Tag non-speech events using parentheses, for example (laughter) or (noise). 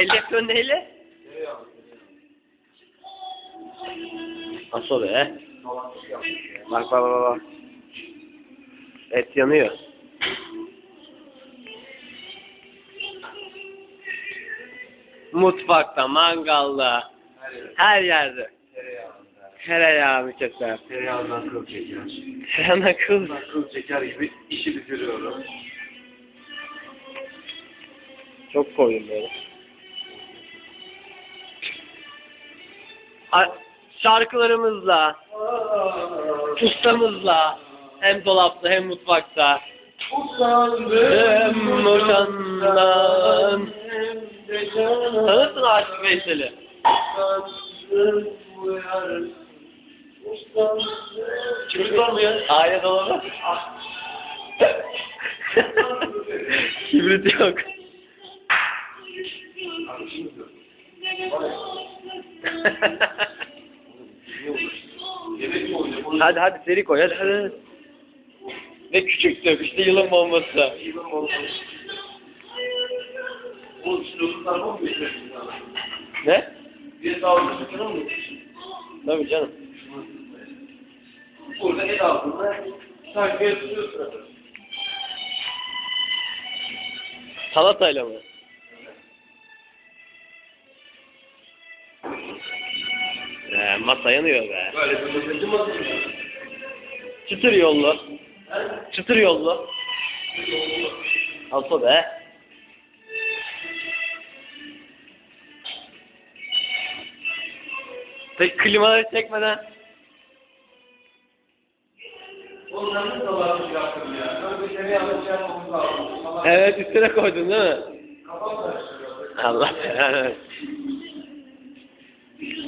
El yapıyorsun neyle? Nasıl be? Bak bak bak bak. Et yanıyor. Mutfakta, mangalda, Her yer. her yerde. Tereyağında. Tereyağı mükemmel. Tereyağından kıl çeker. Akıl. Bundan kıl çeker gibi işi bitiriyorum. Çok koydum böyle. Şarkılarımızla, ustamızla, hem dolapta hem mutfakta. Hem boşandan. Tanırsın Aşık Veysel'i. Mı ya? Aile dolabı. Kibrit yok. (laughs) Hadi hadi seri koy hadi hadi. Ne küçüktü işte yılın bombası. Getirdin sana? Ne? Bir daha öbür tarafa mı? Tabii canım. Burada el altında şarkıya tutuyorsun. Salatayla mı? Ee, masa yanıyor be. Böyle bir? Çıtır yollu. Çıtır yollu. Alfa be. Peki klimaları çekmeden. Ben nasıl sabahını yaptım ya? Bir şey yapmamız lazım. Evet üstüne koydun değil mi? kafam karıştırıyor. Allah belanı versin.